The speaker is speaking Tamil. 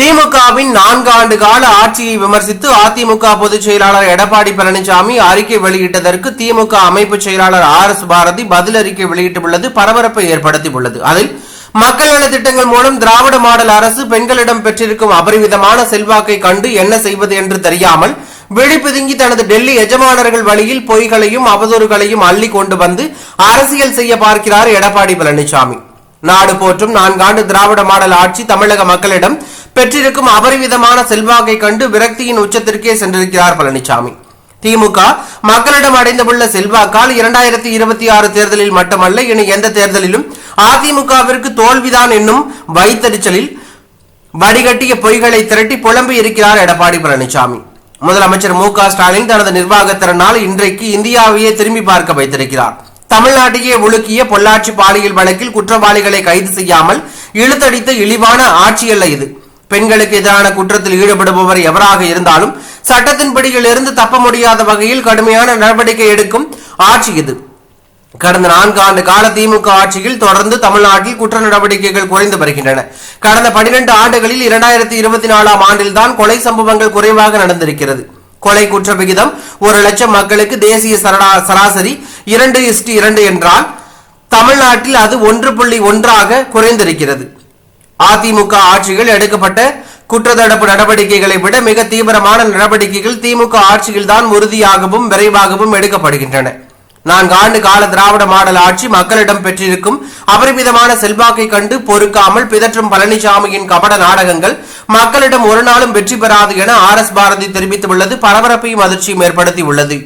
திமுகவின் நான்கு ஆண்டு கால ஆட்சியை விமர்சித்து அதிமுக பொதுச் செயலாளர் எடப்பாடி பழனிசாமி அறிக்கை வெளியிட்டதற்கு திமுக அமைப்பு செயலாளர் ஆர் எஸ் பாரதி பதில் அறிக்கை வெளியிட்டுள்ளது பரபரப்பை ஏற்படுத்தியுள்ளது. அதில் மக்கள் நல திட்டங்கள் மூலம் திராவிட மாடல் அரசு பெண்களிடம் பெற்றிருக்கும் அபரிமிதமான செல்வாக்கை கண்டு என்ன செய்வது என்று தெரியாமல் விழிப்புதுங்கி தனது டெல்லி எஜமானர்கள் வழியில் பொய்களையும் அவதூறுகளையும் அள்ளி கொண்டு வந்து அரசியல் செய்ய பார்க்கிறார் எடப்பாடி பழனிசாமி. நாடு போற்றும் நான்காண்டு திராவிட மாடல் ஆட்சி தமிழக மக்களிடம் பெற்றிருக்கும் அபரிவிதமான செல்வாக்கை கண்டு விரக்தியின் உச்சத்திற்கே சென்றிருக்கிறார் பழனிசாமி திமுக மக்களிடம் அடைந்துள்ள செல்வாக்கால் இரண்டாயிரத்தி இருபத்தி ஆறு தேர்தலில் மட்டுமல்ல இனி எந்த தேர்தலிலும் அதிமுகவிற்கு தோல்விதான் என்னும் வைத்தறிச்சலில் வடிகட்டிய பொய்களை திரட்டி புலம்பி இருக்கிறார் எடப்பாடி பழனிசாமி முதலமைச்சர் மு க ஸ்டாலின் தனது நிர்வாகத்திறனால் இன்றைக்கு இந்தியாவையே திரும்பி பார்க்க வைத்திருக்கிறார். தமிழ்நாட்டையே உலுக்கிய பொள்ளாச்சி பாலியல் வழக்கில் குற்றவாளிகளை கைது செய்யாமல் இழுத்தடித்த இழிவான ஆட்சியல்ல இது. பெண்களுக்கு எதிரான குற்றத்தில் ஈடுபடுபவர் எவராக இருந்தாலும் சட்டத்தின் பிடியிலிருந்து தப்ப முடியாத வகையில் கடுமையான நடவடிக்கை எடுக்கும் ஆட்சி இது. கடந்த நான்கு ஆண்டு கால திமுக ஆட்சியில் தொடர்ந்து தமிழ்நாட்டில் குற்ற நடவடிக்கைகள் குறைந்து வருகின்றன. கடந்த பனிரெண்டு ஆண்டுகளில் இரண்டாயிரத்தி இருபத்தி நாலாம் ஆண்டில்தான் கொலை சம்பவங்கள் குறைவாக நடந்திருக்கிறது. கொலை குற்ற விகிதம் ஒரு லட்சம் மக்களுக்கு தேசிய சரடா- சராசரி இரண்டு இஸ்டி இரண்டு என்றால் தமிழ்நாட்டில் அது ஒன்று புள்ளி ஒன்றாக குறைந்திருக்கிறது. அதிமுக ஆட்சியில் எடுக்கப்பட்ட குற்றத்தடுப்பு நடவடிக்கைகளை விட மிக தீவிரமான நடவடிக்கைகள் திமுக ஆட்சியில்தான் உறுதியாகவும் விரைவாகவும் எடுக்கப்படுகின்றன. நான்கு ஆண்டு கால திராவிட மாடல் ஆட்சி மக்களிடம் பெற்றிருக்கும் அபரிமிதமான செல்வாக்கை கண்டு பொறுக்காமல் பிதற்றும் பழனிசாமியின் கபட நாடகங்கள் மக்களிடம் ஒரு நாளும் வெற்றி பெறாது என ஆர் எஸ் பாரதி தெரிவித்துள்ளது. பரபரப்பையும் அதிர்ச்சியும் ஏற்படுத்தியுள்ளது.